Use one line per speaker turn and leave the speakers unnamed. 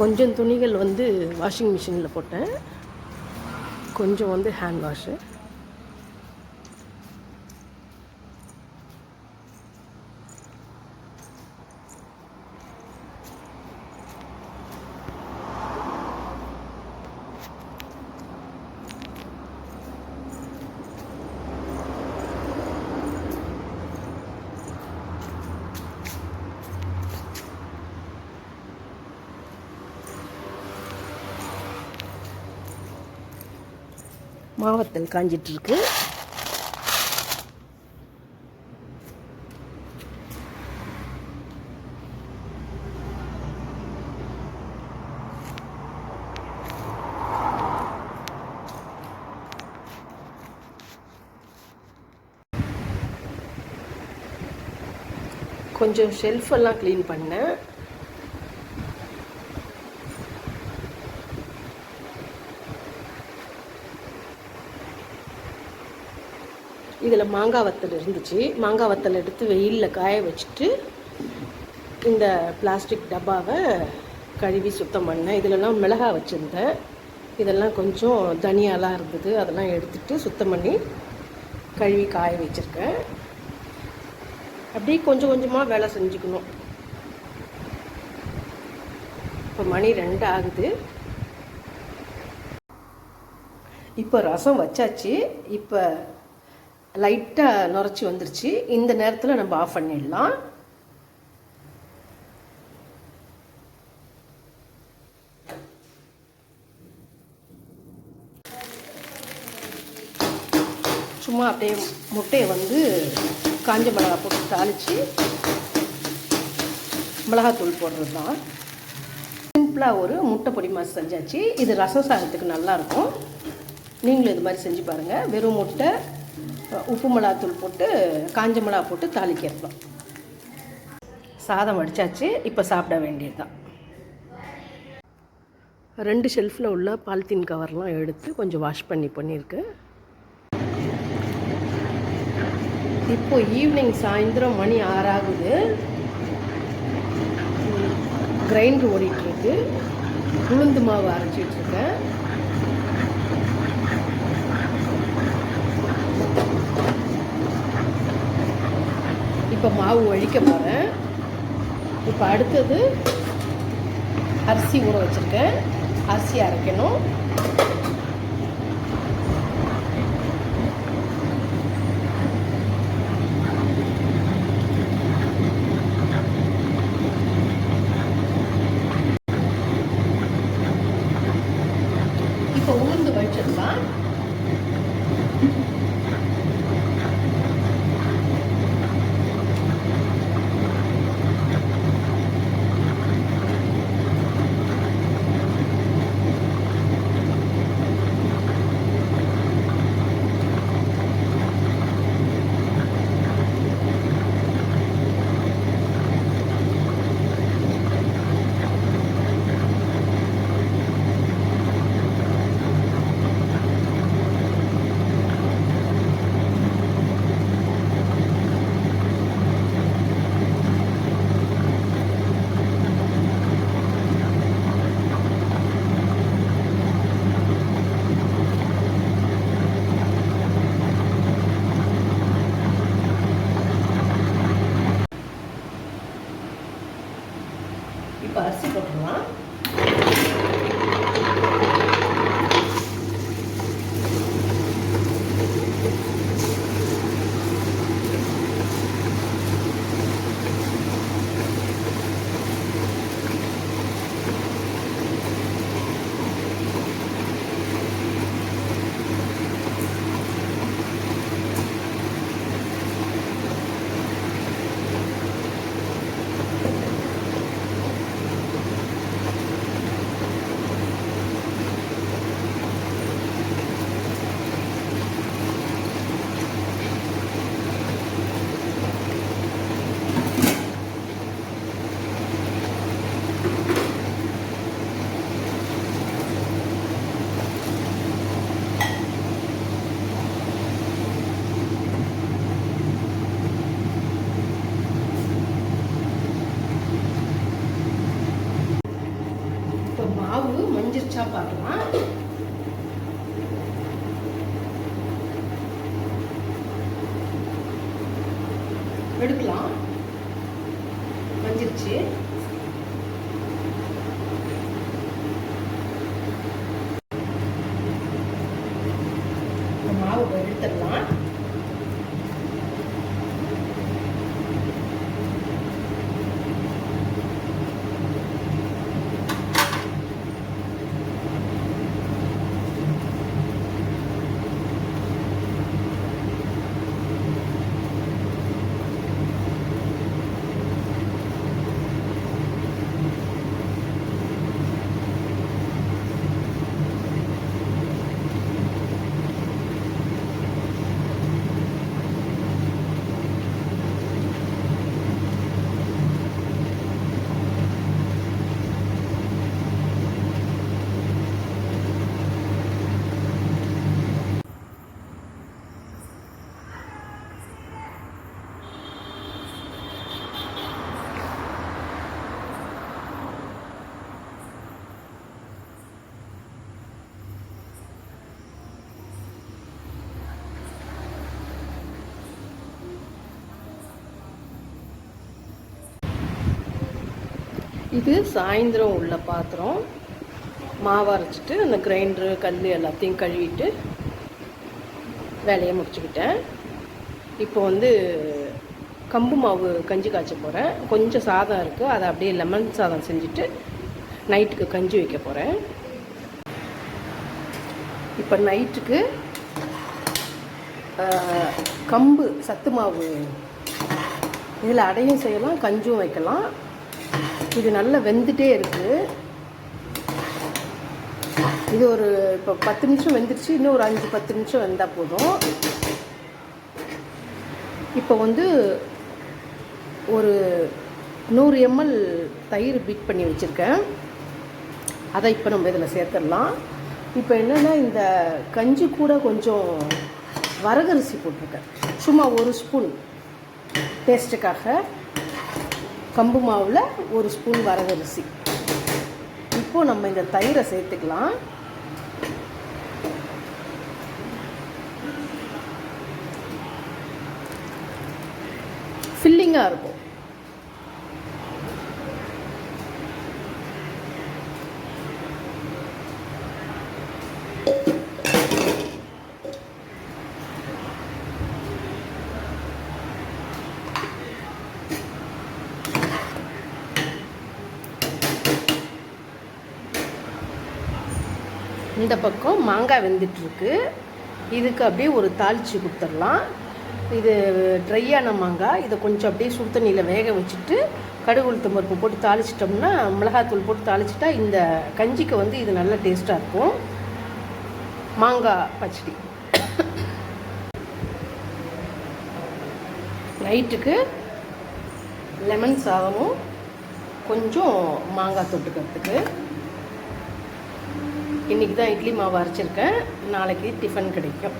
கொஞ்சம் துணிகள் வந்து வாஷிங் மிஷினில் போட்டேன். கொஞ்சம் வந்து ஹேண்ட் வாஷு மாவத்தல் காஞ்சிட்ருக்கு. கொஞ்சம் ஷெல்ஃபெல்லாம் க்ளீன் பண்ணேன். இதில் மாங்காய் வத்தல் இருந்துச்சு. மாங்காய் வத்தல் எடுத்து வெயிலில் காய வச்சுட்டு இந்த பிளாஸ்டிக் டப்பாவை கழுவி சுத்தம் பண்ணேன். இதிலலாம் மிளகாய் வச்சுருந்தேன். இதெல்லாம் கொஞ்சம் தனியாலாம் இருந்தது. அதெல்லாம் எடுத்துட்டு சுத்தம் பண்ணி கழுவி காய வச்சுருக்கேன். அப்படியே கொஞ்சம் கொஞ்சமாக வேலை செஞ்சுக்கணும். இப்போ மணி ரெண்டு ஆகுது. இப்போ ரசம் வச்சாச்சு. இப்போ லைட்டாக நுரைச்சி வந்துருச்சு. இந்த நேரத்தில் நம்ம ஆஃப் பண்ணிடலாம். சும்மா அப்படியே முட்டையை வந்து காஞ்ச மிளகா போட்டு தாளித்து மிளகாத்தூள் போடுறது தான் சிம்பிளாக ஒரு முட்டை பொடி மாதிரி செஞ்சாச்சு. இது ரசம் சாதத்துக்கு நல்லாயிருக்கும். நீங்களும் இது மாதிரி செஞ்சு பாருங்கள் வெறும் முட்டை உப்பு மிளகாத்தூள் போட்டு காஞ்ச மிளகா போட்டு தாளிக்கிறலாம் சாதம் வடித்தாச்சு இப்போ சாப்பிட வேண்டியது தான் ரெண்டு ஷெல்ஃபில் உள்ள பாலித்தீன் கவர்லாம் எடுத்து கொஞ்சம் வாஷ் பண்ணி பண்ணியிருக்கு. இப்போ ஈவினிங் சாயந்தரம் மணி ஆறாகுது. கிரைண்டர் ஓடிட்டுருக்கு உளுந்து மாவு அரைச்சிட்ருக்கேன் இப்போ மாவு ஒழிக்க போகிறேன் இப்போ அடுத்தது அரிசி ஊற வச்சுருக்கேன். அரிசி அரைக்கணும். இப்போ அரிசி போட்டுக்கலாம் வந்துருச்சா பார்க்கலாம்? எடுக்கலாம். வந்துருச்சு இந்த மாவு எடுத்துடலாம் இது சாயந்தரம் உள்ள பாத்திரம். மாவு அரைச்சிட்டு அந்த கிரைண்டரு கல் எல்லாத்தையும் கழுவிட்டு வேலையை முடிச்சுக்கிட்டேன். இப்போ வந்து கம்பு மாவு கஞ்சி காய்ச்ச போகிறேன் கொஞ்சம் சாதம் இருக்குது அதை அப்படியே லெமன் சாதம் செஞ்சுட்டு நைட்டுக்கு கஞ்சி வைக்க போகிறேன் இப்போ நைட்டுக்கு கம்பு சத்து மாவு. இதில் அடையும் செய்யலாம் கஞ்சும் வைக்கலாம். இது நல்லா வெந்துட்டே இருக்குது இது ஒரு இப்போ பத்து நிமிஷம் வெந்துருச்சு இன்னும் ஒரு அஞ்சு பத்து நிமிஷம் வெந்தால் போதும். இப்போ வந்து ஒரு நூறு எம்எல் தயிர் பீட் பண்ணி வச்சுருக்கேன். அதை இப்போ நம்ம இதில் சேர்த்துடலாம். இப்போ என்னென்னா இந்த கஞ்சி கூட கொஞ்சம் வரகரிசி போட்டிருக்கேன். சும்மா ஒரு ஸ்பூன். டேஸ்ட்டுக்காக. கம்பு மாவில் ஒரு ஸ்பூன் வரகரிசி. இப்போது நம்ம இந்த தயிரை சேர்த்துக்கலாம். ஃபில்லிங்காக இருக்கும். இந்த பக்கம் மாங்காய் வெந்துட்டுருக்கு. இதுக்கு அப்படியே ஒரு தாளிச்சு கொடுத்துடலாம். இது ட்ரையான மாங்காய். இதை கொஞ்சம் அப்படியே சுடு தண்ணியில் வேக வச்சுட்டு கடுகு உளுத்தம் பருப்பு போட்டு தாளிச்சிட்டோம்னா மிளகாத்தூள் போட்டு தாளிச்சிட்டா இந்த கஞ்சிக்கு வந்து இது நல்ல டேஸ்ட்டாக இருக்கும். மாங்காய் பச்சடி. நைட்டுக்கு லெமன் சாதமும் கொஞ்சம் மாங்காய் தொட்டுக்கிறதுக்கு. இன்றைக்கி தான் இட்லி மாவு அரைச்சிருக்கேன். நாளைக்கு டிஃபன் கிடைக்கும்.